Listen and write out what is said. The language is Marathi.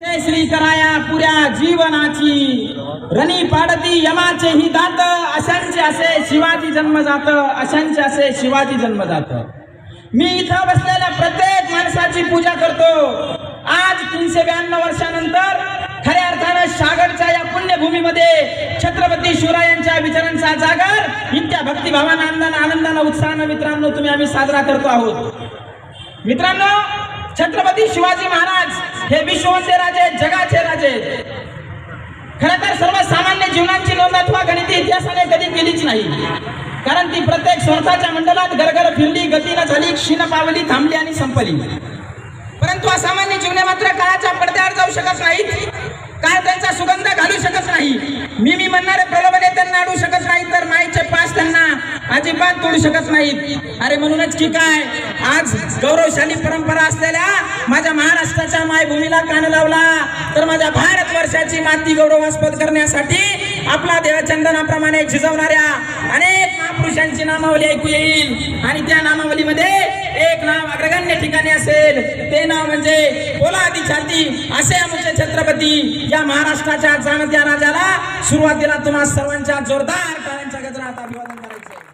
श्री कराया पुऱ्या जीवनाची. रणी पाडती यमाचे ही दात अशांचे असे शिवाजी जन्म जात अशांचे असे शिवाजी जन्म जात. मी इथं बसलेल्या प्रत्येक माणसाची पूजा करतो. आज तीनशे ब्याण्णव वर्षानंतर खऱ्या अर्थानं सागरच्या या पुण्यभूमीमध्ये छत्रपती शिवरायांच्या विचारांचा जागर इतक्या भक्तिभावानं आनंदानं आनंदानं उत्साहानं मित्रांनो तुम्ही आम्ही साजरा करतो आहोत. मित्रांनो छत्रपती शिवाजी महाराज राजे जगाचे राजे. खर खरं तर सर्वसामान्य जीवनाची नोंद अथवा गणिती इतिहासाने कधी केलीच नाही. कारण ती प्रत्येक स्वतःच्या मंडळात गरगर फिरली गतीनं झाली क्षीण पावली थांबली आणि संपली. परंतु असामान्य जीवने मात्र काळाच्या पडद्यावर जाऊ शकत नाहीत. काळ त्यांचा सुगंध घालू शकत नाही. मी मी म्हणणारे प्रलोभने त्यांना अडू शकत नाही तर माईचे पास त्यांना अजिबात तोडू शकत नाहीत. अरे म्हणूनच की काय? आज गौरवशाली परंपरा असलेल्या महाराष्ट्राच्या मायभूमीला कान लावला तर माझ्या भारत वर्षाची माती गौरवास्पद करण्यासाठी आपला देवचंदनाप्रमाणे झिजवणाऱ्या अनेक महापुरुषांची नामावली ऐकू येईल. आणि त्या नामावलीमध्ये एक नाव अग्रगण्य ठिकाणी असेल. ते नाव म्हणजे पोलादी छाती असे आमचे छत्रपती या महाराष्ट्राच्या जाणत्या राजाला सुरुवातीला तुम्हा सर्वांच्या जोरदार टाळ्यांच्या गजरात अभिवादन करायचं.